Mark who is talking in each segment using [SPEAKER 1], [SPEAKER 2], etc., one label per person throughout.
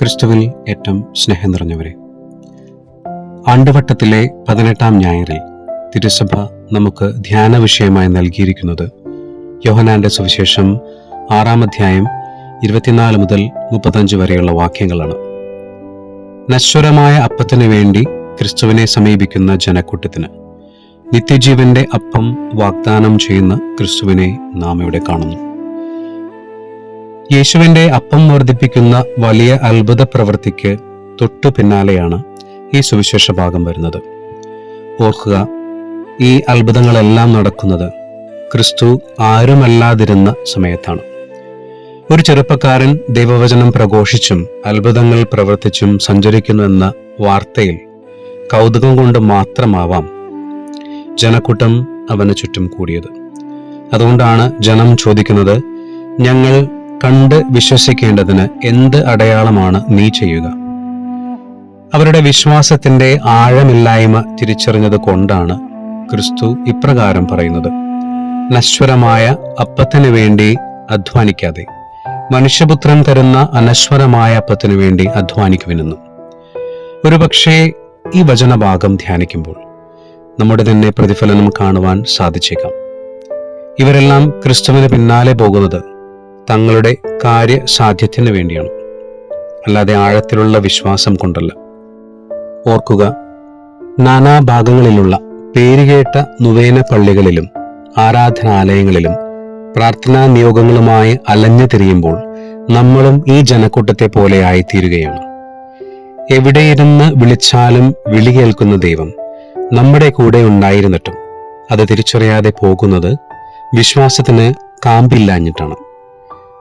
[SPEAKER 1] ക്രിസ്തുവിൽ ഏറ്റവും സ്നേഹം നിറഞ്ഞവരെ. ആണ്ടുവട്ടത്തിലെ പതിനെട്ടാം ഞായറിൽ തിരുസഭ നമുക്ക് ധ്യാന വിഷയമായി നൽകിയിരിക്കുന്നത് യോഹനാന്റെ സുവിശേഷം ആറാം അധ്യായം ഇരുപത്തിനാല് മുതൽ മുപ്പത്തഞ്ച് വരെയുള്ള വാക്യങ്ങളാണ്. നശ്വരമായ അപ്പത്തിനു വേണ്ടി ക്രിസ്തുവിനെ സമീപിക്കുന്ന ജനക്കൂട്ടത്തിന് നിത്യജീവന്റെ അപ്പം വാഗ്ദാനം ചെയ്യുന്ന ക്രിസ്തുവിനെ നാം ഇവിടെ കാണുന്നു. യേശുവിന്റെ അപ്പം വർദ്ധിപ്പിക്കുന്ന വലിയ അത്ഭുത പ്രവൃത്തിക്ക് തൊട്ടു പിന്നാലെയാണ് ഈ സുവിശേഷ ഭാഗം വരുന്നത്. ഓർക്കുക ഈ അത്ഭുതങ്ങളെല്ലാം നടക്കുന്നത് ക്രിസ്തു ആരുമല്ലാതിരുന്ന സമയത്താണ്. ഒരു ചെറുപ്പക്കാരൻ ദൈവവചനം പ്രഘോഷിച്ചും അത്ഭുതങ്ങൾ പ്രവർത്തിച്ചും സഞ്ചരിക്കുന്നു എന്ന വാർത്തയിൽ കൗതുകം കൊണ്ട് മാത്രമാവാം ജനക്കൂട്ടം അവന് ചുറ്റും കൂടിയത്. അതുകൊണ്ടാണ് ജനം ചോദിക്കുന്നത് ഞങ്ങൾ കണ്ട് വിശ്വസിക്കേണ്ടതിന് എന്ത് അടയാളമാണ് നീ ചെയ്യുക? അവരുടെ വിശ്വാസത്തിന്റെ ആഴമില്ലായ്മ തിരിച്ചറിഞ്ഞത് കൊണ്ടാണ് ക്രിസ്തു ഇപ്രകാരം പറയുന്നത്. നശ്വരമായ അപ്പത്തിനു വേണ്ടി അധ്വാനിക്കാതെ. മനുഷ്യപുത്രൻ തരുന്ന അനശ്വരമായ അപ്പത്തിനു വേണ്ടി അധ്വാനിക്കുവിനെന്ന്. ഒരുപക്ഷേ ഈ വചനഭാഗം ധ്യാനിക്കുമ്പോൾ നമ്മുടെ തന്നെ പ്രതിഫലനം കാണുവാൻ സാധിച്ചേക്കാം. ഇവരെല്ലാം ക്രിസ്തുവിന് പിന്നാലെ പോകുന്നത് തങ്ങളുടെ കാര്യസാധ്യത്തിന് വേണ്ടിയാണ്. അല്ലാതെ ആഴത്തിലുള്ള വിശ്വാസം കൊണ്ടല്ല. ഓർക്കുക നാനാഭാഗങ്ങളിലുള്ള പേരുകേട്ട നുവേന പള്ളികളിലും ആരാധനാലയങ്ങളിലും പ്രാർത്ഥനാ നിയോഗങ്ങളുമായി അലഞ്ഞു തിരിയുമ്പോൾ നമ്മളും ഈ ജനക്കൂട്ടത്തെ പോലെ ആയിത്തീരുകയാണ്. എവിടെയിരുന്ന് വിളിച്ചാലും വിളി കേൾക്കുന്ന ദൈവം നമ്മുടെ കൂടെ ഉണ്ടായിരുന്നിട്ടും അത് തിരിച്ചറിയാതെ പോകുന്നത് വിശ്വാസത്തിന് കാമ്പില്ലാഞ്ഞിട്ടാണ്.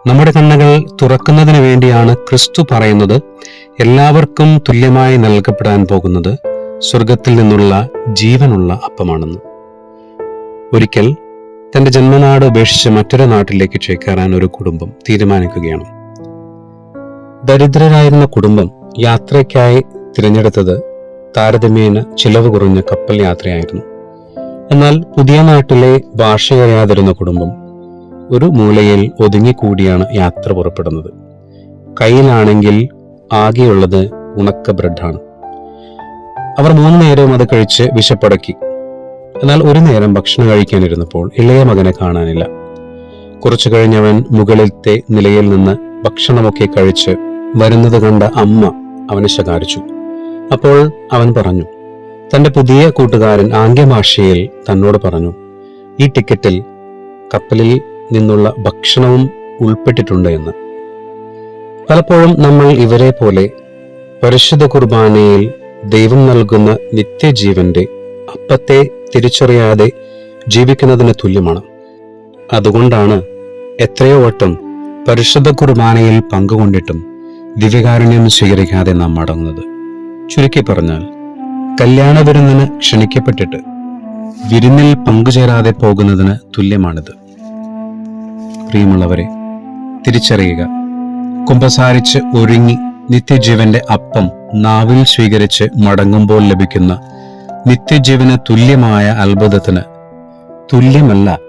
[SPEAKER 1] നമ്മുടെ കണ്ണുകൾ തുറക്കുന്നതിന് വേണ്ടിയാണ് ക്രിസ്തു പറയുന്നത് എല്ലാവർക്കും തുല്യമായി നൽകപ്പെടാൻ പോകുന്നത് സ്വർഗത്തിൽ നിന്നുള്ള ജീവനുള്ള അപ്പമാണെന്ന്. ഒരിക്കൽ തന്റെ ജന്മനാട് ഉപേക്ഷിച്ച് മറ്റൊരു നാട്ടിലേക്ക് ചേക്കേറാൻ ഒരു കുടുംബം തീരുമാനിക്കുകയാണ്. ദരിദ്രരായിരുന്ന കുടുംബം യാത്രയ്ക്കായി തിരഞ്ഞെടുത്തത് താരതമ്യേന ചിലവ് കുറഞ്ഞ കപ്പൽ യാത്രയായിരുന്നു. എന്നാൽ പുതിയ നാട്ടിലെ ഭാഷയറിയാതിരുന്ന കുടുംബം ഒരു മൂലയിൽ ഒതുങ്ങിക്കൂടിയാണ് യാത്ര പുറപ്പെടുന്നത്. കയ്യിലാണെങ്കിൽ ആകെയുള്ളത് ഉണക്ക ബ്രെഡാണ്. അവർ മൂന്ന് നേരവും അത് കഴിച്ച് വിശപ്പടക്കി. എന്നാൽ ഒരു നേരം ഭക്ഷണം കഴിക്കാനിരുന്നപ്പോൾ ഇളയ മകനെ കാണാനില്ല. കുറച്ചു കഴിഞ്ഞവൻ മുകളിലത്തെ നിലയിൽ നിന്ന് ഭക്ഷണമൊക്കെ കഴിച്ച് വരുന്നത് കണ്ട അമ്മ അവനെ ശകാരിച്ചു. അപ്പോൾ അവൻ പറഞ്ഞു തന്റെ പുതിയ കൂട്ടുകാരൻ ആംഗ്യഭാഷയിൽ തന്നോട് പറഞ്ഞു ഈ ടിക്കറ്റിൽ കപ്പലിൽ നിന്നുള്ള ഭക്ഷണവും ഉൾപ്പെട്ടിട്ടുണ്ട് എന്ന്. പലപ്പോഴും നമ്മൾ ഇവരെ പോലെ പരിശുദ്ധ കുർബാനയിൽ ദൈവം നൽകുന്ന നിത്യജീവന്റെ അപ്പത്തെ തിരിച്ചറിയാതെ ജീവിക്കുന്നതിന് തുല്യമാണ്. അതുകൊണ്ടാണ് എത്രയോ വട്ടം പരിശുദ്ധ കുർബാനയിൽ പങ്കുകൊണ്ടിട്ടും ദിവ്യകാരുണ്യം സ്വീകരിക്കാതെ നാം മടങ്ങുന്നത്. ചുരുക്കി പറഞ്ഞാൽ കല്യാണ വിരുന്നിന് ക്ഷണിക്കപ്പെട്ടിട്ട് വിരുന്നിൽ പങ്കുചേരാതെ പോകുന്നതിന് തുല്യമാണിത്. പ്രിയമുള്ളവരെ തിരിച്ചറിയുക. കുമ്പസാരിച്ച് ഒരുങ്ങി നിത്യജീവന്റെ അപ്പം നാവിൽ സ്വീകരിച്ച് മടങ്ങുമ്പോൾ ലഭിക്കുന്ന നിത്യജീവന് തുല്യമായ അത്ഭുതത്തിന് തുല്യമല്ല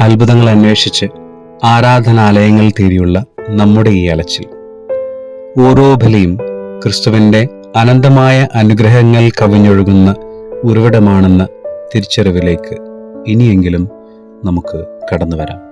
[SPEAKER 1] അത്ഭുതങ്ങൾ അന്വേഷിച്ച് ആരാധനാലയങ്ങൾ തേടിയുള്ള നമ്മുടെ ഈ അലച്ചിൽ. ഓരോ ബലിയും ക്രിസ്തുവിന്റെ അനന്തമായ അനുഗ്രഹങ്ങൾ കവിഞ്ഞൊഴുകുന്ന ഉറവിടമാണെന്ന തിരിച്ചറിവിലേക്ക് ഇനിയെങ്കിലും നമുക്ക് കടന്നു വരാം